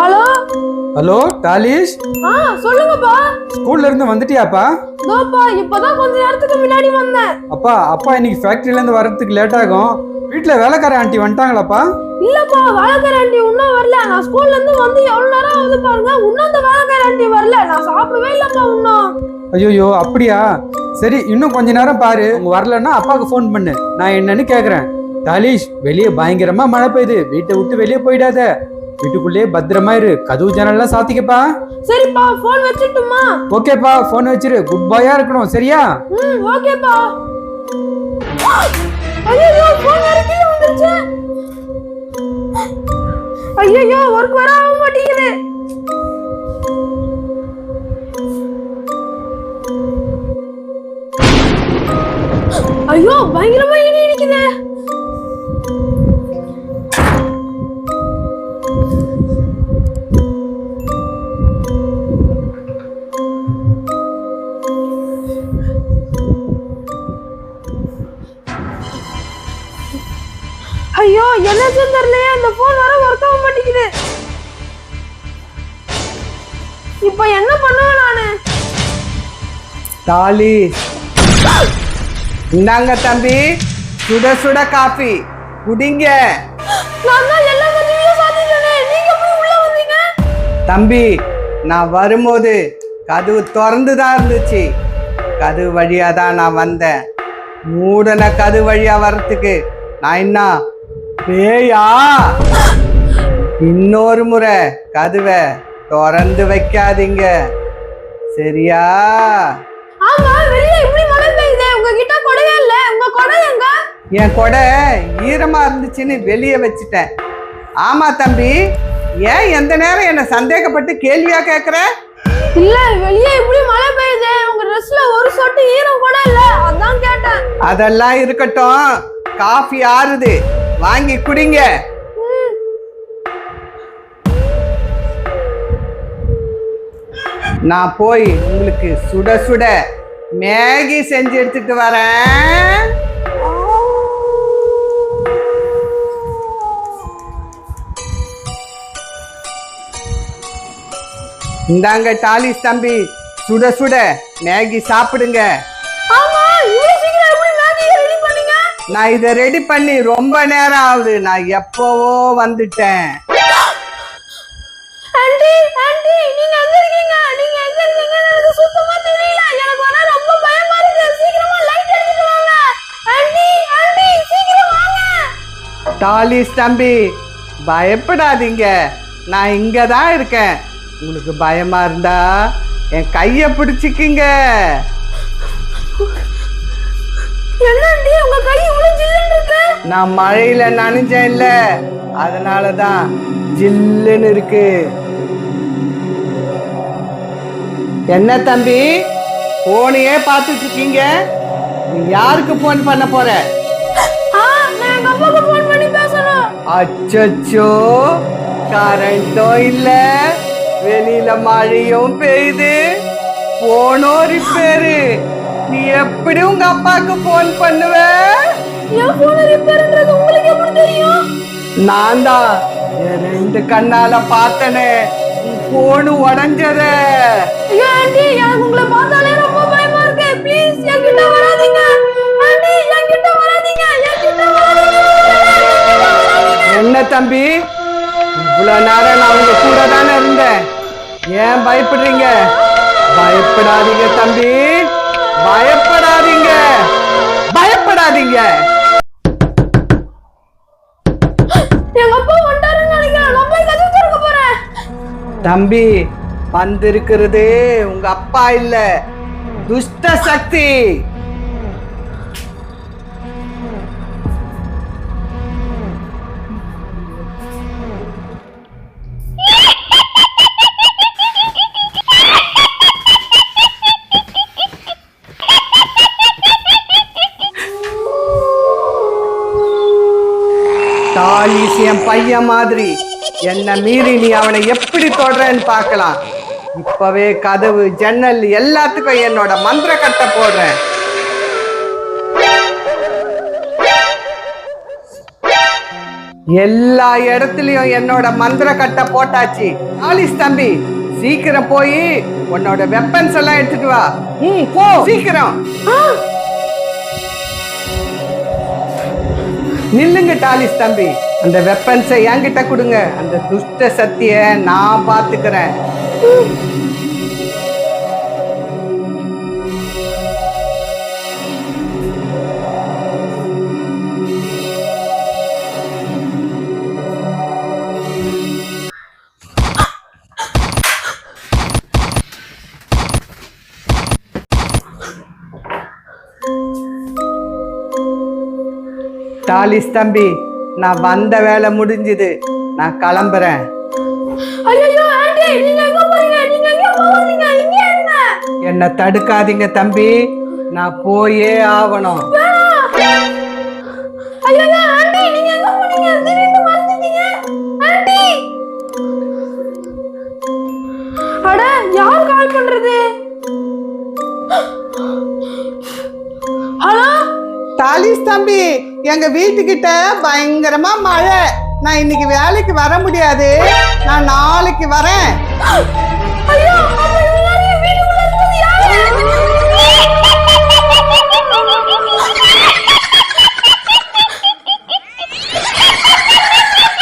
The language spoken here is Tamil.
ஹலோ? ஹலோ டாலிஷ் ஆ சொல்லுங்கப்பா. ஸ்கூல்ல இருந்து வந்துட்டியாப்பா? தோப்பா இப்பதான் கொஞ்ச நேரத்துக்கு முன்னாடி வந்தேன். அப்பா அப்பா இன்னைக்கு ஃபேக்டரியில இருந்து வர்றதுக்கு லேட் ஆகும். வீட்ல வேலைக்கார ஆண்டி வந்துட்டாங்களாப்பா? இல்லப்பா வேலைக்கார ஆண்டி இன்னும் வரல. நான் ஸ்கூல்ல இருந்து வந்து எவ்வளவு நேரம் ஆகுது பாருங்க. இன்னும் அந்த வேலைக்கார ஆண்டி வரல. நான் சாப்பிடவே இல்லப்பா இன்னும். ஐயோ அப்படியா? சரி இன்னும் கொஞ்ச நேரம் பாரு. உங்க வரலன்னா அப்பாவுக்கு ஃபோன் பண்ணு. நான் என்னன்னு கேக்குறேன். டாலிஷ் வெளியே பயங்கரமா மழை பெய்யுது. வீட்டை விட்டு வெளியே போயிடாத. வீட்டுக்குள்ளேயே பத்திரமா இரு. கதவு ஜன்னல்லாம் சாத்திக்கப்பா. சரிப்பா போன் வச்சுட்டுமா? ஓகேப்பா ஃபோன் வச்சிரு. குட் பாயா இருக்கணும். சரியா? ம் ஓகேப்பா. ஐயோ போன் வேற கீழே வந்துருச்சு? ஐயோ ஒர்க் வர ஆக மாட்டேங்குது. ஐயோ பயங்கரமா இடி இடிக்குது ஐயோ என்னாச்சுன்னு தெரியலையே இந்த போன் வர ஒர்க் மாட்டேங்குது. இப்போ என்ன பண்ணுவேன் நானு? தாலி. இந்தாங்க தம்பி சுட சுட காஃபி குடிங்க. தம்பி நான் வரும்போது கதவு திறந்து தான் இருந்துச்சு. கதவு வழியா தான் நான் வந்தேன். மூடன கதவு வழியா வர்றதுக்கு நான் என்ன பேயா? இன்னொரு முறை கதவை திறந்து வைக்காதீங்க. சரியா? ஆமா வெளியே இப்படி மழை பெய்யுதே. உங்ககிட்ட கொடையே இல்ல. உங்க கொடை எங்க? என் கொடை ஈரமா இருந்துச்சுன்னு வெளியே வச்சுட்டேன். ஆமா தம்பி. ஏன் எந்த நேரம் என்னை சந்தேகப்பட்டு கேள்வியா கேட்குற இல்ல வெளியே இப்படி மழை பெய்யுதே. உங்க ட்ரெஸ்ல ஒரு சொட்டு ஈரம் கூட இல்ல. அதான் கேட்டேன். அதெல்லாம் இருக்கட்டும். காஃபி ஆறுது. வாங்கி குடிங்க. நான் போய் உங்களுக்கு சுட சுட மேகி செஞ்சு எடுத்துட்டு வரேன். இந்தாங்க டாலிஸ் தம்பி சுட சுட மேகி சாப்பிடுங்க. நான் இதை ரெடி பண்ணி ரொம்ப நேரம் ஆகுது. நான் எப்பவோ வந்துட்டேன். ஆண்டி ஆண்டி நீங்க எங்க இருக்கீங்க? நீங்க எங்க இருக்கீங்கன்னு எனக்கு சுத்தமா தெரியல. எனக்கு வர ரொம்ப பயமா இருக்கு. சீக்கிரமா லைட் எடுத்துட்டு வாங்க. ஆண்டி ஆண்டி சீக்கிரம் வாங்க. டாலிஸ் தம்பி பயப்படாதீங்க. நான் இங்க தான் இருக்கேன். உங்களுக்கு பயமா இருந்தா என் கைய பிடிச்சிக்கிங்க. என்ன ஆண்டி உங்க கை இவ்வளவு ஜில்லுன்னு இருக்கு? நான் மழையில நனைஞ்சேன் இல்ல அதனால தான் ஜில்லுன்னு இருக்கு. என்ன தம்பி? போனையே பார்த்துட்டு இருக்கீங்க? நீ யாருக்கு போன் பண்ண போற? ஆ நான் எங்க அப்பாவுக்கு ஃபோன் பண்ணி பேசணும். அச்சச்சோ கரண்ட்டும் இல்ல. வெளியில மழையும் பெய்யுது. போனோ ரிப்பேரு நீ எப்படி உங்க அப்பாக்கு போன் பண்ணுவ? என் போன் ரிப்பேர்ன்றது உங்களுக்கு எப்படி தெரியும்? நான் தான். ரெண்டு கண்ணால பார்த்தனே. போனு உடஞ்சத. ஐயோ ஆண்டி எனக்கு உங்களை பார்த்தாலே ரொம்ப பயமா இருக்கு. ப்ளீஸ் என்கிட்ட வராதீங்க. ஆண்டி என்கிட்ட வராதீங்க. என்கிட்ட வராதீங்க. என்ன தம்பி? இவ்வளவு நேரம் நான் உங்க கூட தானே இருந்தேன். ஏன் பயப்படுறீங்க? பயப்படாதீங்க தம்பி. பயப்படாதீங்க. பயப்படாதீங்க. தம்பி வந்திருக்கிறது உங்க அப்பா இல்ல. துஷ்ட சக்தி. தாலிஸ் என் பையன் மாதிரி. என்ன மீறி நீ அவனை எப்படி தொடரன்னு பார்க்கலாம். இப்பவே கதவு ஜன்னல் எல்லாத்துக்கும் என்னோட மந்திர கட்டை போடுறேன். எல்லா இடத்துலயும் என்னோட மந்திர கட்டை போட்டாச்சு. ஆலிஸ் தம்பி சீக்கிரம் போய் உன்னோட வெப்பன்ஸ் எல்லாம் எடுத்துட்டு வா. ம் போ. சீக்கிரம். நில்லுங்க டாலிஸ் தம்பி. அந்த வெப்பன்ஸை என்கிட்ட கொடுங்க. அந்த துஷ்ட சக்திய நான் பாத்துக்கிறேன் டாலிஸ் தம்பி நான் வந்த வேலை முடிஞ்சுது. நான் கிளம்புறேன். என்னை தடுக்காதீங்க தம்பி. நான் போயே ஆகணும். டாலிஸ் தம்பி எங்க வீட்டுக்கிட்ட பயங்கரமா மழை. நான் இன்னைக்கு வேலைக்கு வர முடியாது. நான் நாளைக்கு வரேன்.